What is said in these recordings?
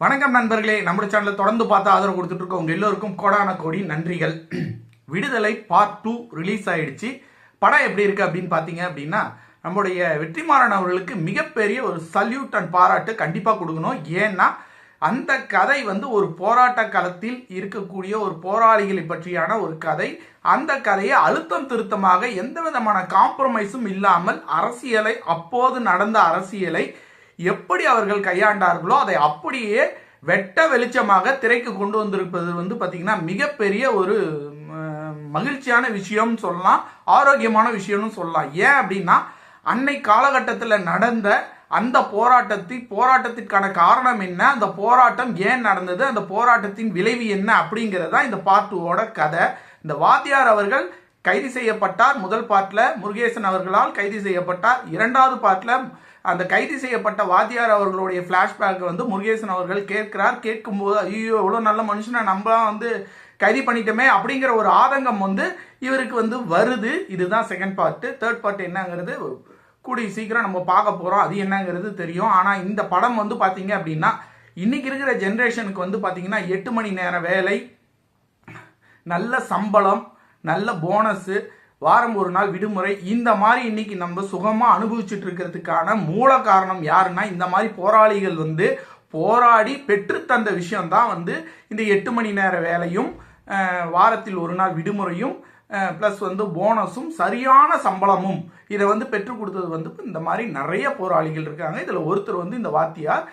வணக்கம் நண்பர்களே. நம்ம சேனலில் தொடர்ந்து பார்த்து ஆதரவு கொடுத்துட்டு இருக்கோம். உங்க எல்லோருக்கும் கோடான கோடி நன்றிகள். விடுதலை பார்ட் டூ ரிலீஸ் ஆயிடுச்சு. படம் எப்படி இருக்கு அப்படின்னு பார்த்தீங்க அப்படின்னா நம்முடைய வெற்றிமாறன் அவர்களுக்கு மிகப்பெரிய ஒரு சல்யூட் அண்ட் பாராட்டு கண்டிப்பாக கொடுக்கணும். ஏன்னா அந்த கதை வந்து ஒரு போராட்ட களத்தில் இருக்கக்கூடிய ஒரு போராளிகளை பற்றியான ஒரு கதை. அந்த கதையை அழுத்தம் திருத்தமாக எந்த விதமான காம்ப்ரமைஸும் இல்லாமல் அரசியலை அப்போது நடந்த அரசியலை எப்படி அவர்கள் கையாண்டார்களோ அதை அப்படியே வெட்ட வெளிச்சமாக திரைக்கு கொண்டு வந்திருப்பது வந்து பார்த்தீங்கன்னா மிகப்பெரிய ஒரு மகிழ்ச்சியான விஷயம்னு சொல்லலாம் ஆரோக்கியமான விஷயம்னு சொல்லலாம். ஏன் அப்படின்னா அன்னை காலகட்டத்தில் நடந்த அந்த போராட்டத்தை போராட்டத்திற்கான காரணம் என்ன அந்த போராட்டம் ஏன் நடந்தது அந்த போராட்டத்தின் விளைவு என்ன அப்படிங்கிறதா இந்த பாட்டுவோட கதை. இந்த வாத்தியார் அவர்கள் கைது செய்யப்பட்டார். முதல் பாட்டில் முருகேசன் அவர்களால் கைது செய்யப்பட்டார். இரண்டாவது பாட்டில் அந்த கைது செய்யப்பட்ட வாத்தியார் அவர்களுடைய ஃப்ளாஷ்பேக் வந்து முருகேசன் அவர்கள் கேட்கிறார். கேட்கும்போது ஐயோ எவ்வளோ நல்ல மனுஷனை நம்மளாம் வந்து கைது பண்ணிட்டோமே அப்படிங்கிற ஒரு ஆதங்கம் வந்து இவருக்கு வந்து வருது. இதுதான் செகண்ட் பார்ட்டு தேர்ட் பார்ட் என்னங்கிறது கூடிய சீக்கிரம் நம்ம பார்க்க போகிறோம் அது என்னங்கிறது தெரியும். ஆனால் இந்த படம் வந்து பார்த்தீங்க அப்படின்னா இன்னைக்கு இருக்கிற ஜென்ரேஷனுக்கு வந்து பார்த்தீங்கன்னா எட்டு மணி நேர வேலை நல்ல சம்பளம் நல்ல போனஸு வாரம் ஒரு நாள் விடுமுறை. இந்த மாதிரி இன்னைக்கு நம்ம சுகமா அனுபவிச்சுட்டு இருக்கிறதுக்கான மூல காரணம் யாருன்னா இந்த மாதிரி போராளிகள் வந்து போராடி பெற்று தந்த விஷயம்தான் வந்து இந்த எட்டு மணி நேர வேலையும் வாரத்தில் ஒரு நாள் விடுமுறையும் ப்ளஸ் வந்து போனஸும் சரியான சம்பளமும் இதை வந்து பெற்றுக் கொடுத்தது வந்து இந்த மாதிரி நிறைய போராளிகள் இருக்காங்க. இதில் ஒருத்தர் வந்து இந்த வாத்தியார்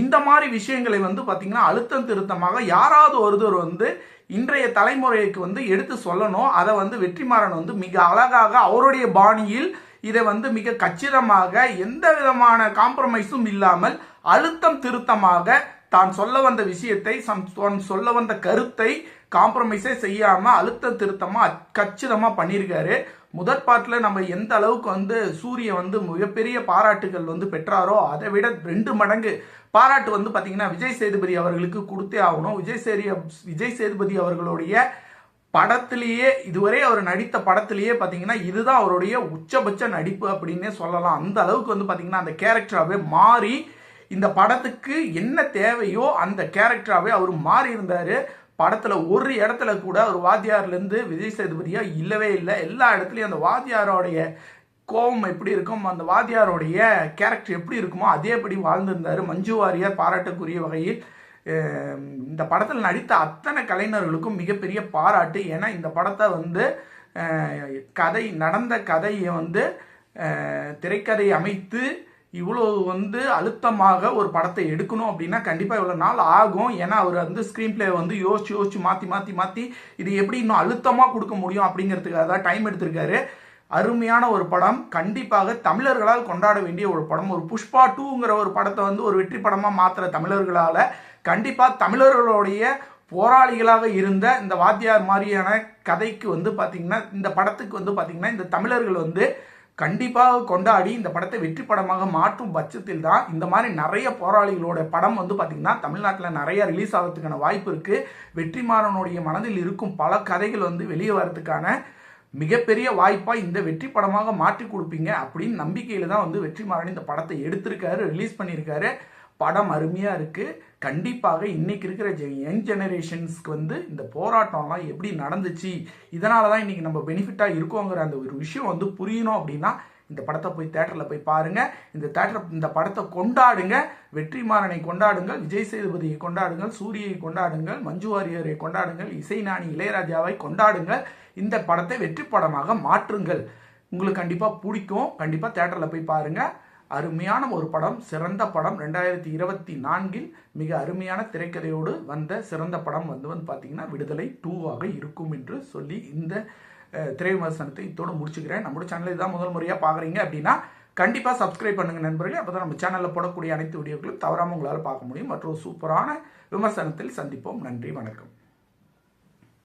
இந்த மாதிரி விஷயங்களை வந்து பார்த்திங்கன்னா அழுத்தம் திருத்தமாக யாராவது ஒருத்தர் வந்து இன்றைய தலைமுறைக்கு வந்து எடுத்து சொல்லணும். அதை வந்து வெற்றிமாறன் வந்து மிக அழகாக அவருடைய பாணியில் இதை வந்து மிக கச்சிதமாக எந்த விதமான காம்ப்ரமைஸும் இல்லாமல் அழுத்தம் திருத்தமாக தான் சொல்ல வந்த விஷயத்தை சம்- தான் சொல்ல வந்த கருத்தை காம்ப்ரமைஸே செய்யாமல் அழுத்த திருத்தமாக கச்சிதமாக பண்ணியிருக்காரு. முதற் பாட்டில் நம்ம எந்த அளவுக்கு வந்து சூரிய வந்து மிகப்பெரிய பாராட்டுகள் வந்து பெற்றாரோ அதை விட ரெண்டு மடங்கு பாராட்டு வந்து பார்த்தீங்கன்னா விஜய் சேதுபதி அவர்களுக்கு கொடுத்தே ஆகணும். விஜய் சேரிய விஜய் சேதுபதி அவர்களுடைய படத்திலேயே இதுவரை அவர் நடித்த படத்திலேயே பார்த்தீங்கன்னா இதுதான் அவருடைய உச்சபட்ச நடிப்பு அப்படின்னே சொல்லலாம். அந்த அளவுக்கு வந்து பார்த்தீங்கன்னா அந்த கேரக்டராகவே மாறி இந்த படத்துக்கு என்ன தேவையோ அந்த கேரக்டராகவே அவர் மாறி இருந்தார் படத்தில் ஒரு இடத்துல கூட ஒரு வாத்தியார்லேருந்து விஜய் சேதுபதியா இல்லவே இல்லை. எல்லா இடத்துலையும் அந்த வாத்தியாரோடைய கோபம் எப்படி இருக்கும் அந்த வாத்தியாரோடைய கேரக்டர் எப்படி இருக்குமோ அதேபடி வாழ்ந்திருந்தார் மஞ்சு வாரியார் பாராட்டுக்குரிய வகையில். இந்த படத்தில் நடித்த அத்தனை கலைஞர்களுக்கும் மிகப்பெரிய பாராட்டு. ஏன்னா இந்த படத்தை வந்து கதை நடந்த கதையை வந்து திரைக்கதையை திரைக்கதை அமைத்து இவ்வளோ வந்து அழுத்தமாக ஒரு படத்தை எடுக்கணும் அப்படின்னா கண்டிப்பாக இவ்வளோ நாள் ஆகும். ஏன்னா அவர் வந்து ஸ்க்ரீன் பிளே வந்து யோசிச்சு யோசிச்சு மாற்றி மாற்றி மாற்றி இது எப்படி இன்னும் அழுத்தமாக கொடுக்க முடியும் அப்படிங்கிறதுக்காக தான் டைம் எடுத்திருக்காரு. அருமையான ஒரு படம். கண்டிப்பாக தமிழர்களால் கொண்டாட வேண்டிய ஒரு படம். ஒரு புஷ்பா டூங்கிற ஒரு படத்தை வந்து ஒரு வெற்றி படமாக மாற்றுற தமிழர்களால் கண்டிப்பாக தமிழர்களுடைய போராளிகளாக இருந்த இந்த வாத்தியார் மாதிரியான கதைக்கு வந்து பார்த்தீங்கன்னா இந்த படத்துக்கு வந்து பார்த்தீங்கன்னா இந்த தமிழர்கள் வந்து கண்டிப்பாக கொண்டாடி இந்த படத்தை வெற்றி படமாக மாற்றும் பட்சத்தில் தான் இந்த மாதிரி நிறைய போராளிகளோட படம் வந்து பார்த்திங்கன்னா தமிழ்நாட்டில் நிறைய ரிலீஸ் ஆகிறதுக்கான வாய்ப்பு இருக்குது வெற்றிமாறனுடைய மனதில் இருக்கும் பல கதைகள் வந்து வெளியே வரதுக்கான மிகப்பெரிய வாய்ப்பாக இந்த வெற்றி படமாக மாற்றி கொடுப்பீங்க அப்படின்னு நம்பிக்கையில் தான் வந்து வெற்றிமாறன் இந்த படத்தை எடுத்திருக்காரு ரிலீஸ் பண்ணியிருக்காரு. படம் அருமையாக இருக்குது கண்டிப்பாக இன்றைக்கி இருக்கிற யங் ஜெனரேஷன்ஸ்க்கு வந்து இந்த போராட்டம்லாம் எப்படி நடந்துச்சு இதனால தான் இன்றைக்கி நம்ம பெனிஃபிட்டாக இருக்கோங்கிற அந்த ஒரு விஷயம் வந்து புரியணும் அப்படின்னா இந்த படத்தை போய் தேட்டரில் போய் பாருங்கள் இந்த தேட்டர் இந்த படத்தை கொண்டாடுங்க. வெற்றிமாறனை கொண்டாடுங்கள் விஜய் சேதுபதியை கொண்டாடுங்கள் சூரியை கொண்டாடுங்கள் மஞ்சு வாரியரை கொண்டாடுங்கள் இசைஞானி இளையராஜாவை கொண்டாடுங்கள். இந்த படத்தை வெற்றி படமாக மாற்றுங்கள். உங்களுக்கு கண்டிப்பாக பிடிக்கும். கண்டிப்பாக தேட்டரில் போய் பாருங்கள் அருமையான ஒரு படம் சிறந்த படம். ரெண்டாயிரத்தி இருபத்தி நான்கில் மிக அருமையான திரைக்கதையோடு வந்த சிறந்த படம் வந்து வந்து பார்த்தீங்கன்னா விடுதலை டூவாக இருக்கும் என்று சொல்லி இந்த திரை விமர்சனத்தை இத்தோடு முடிச்சுக்கிறேன். நம்மளோட சேனலை தான் முதல் முறையாக பார்க்குறீங்க அப்படின்னா கண்டிப்பாக சப்ஸ்கிரைப் பண்ணுங்கள் நண்பர்களே. அப்போ தான் நம்ம சேனலில் போடக்கூடிய அனைத்து வீடியோக்களும் தவறாமல் உங்களால் பார்க்க முடியும். மற்றும் சூப்பரான விமர்சனத்தில் சந்திப்போம். நன்றி வணக்கம்.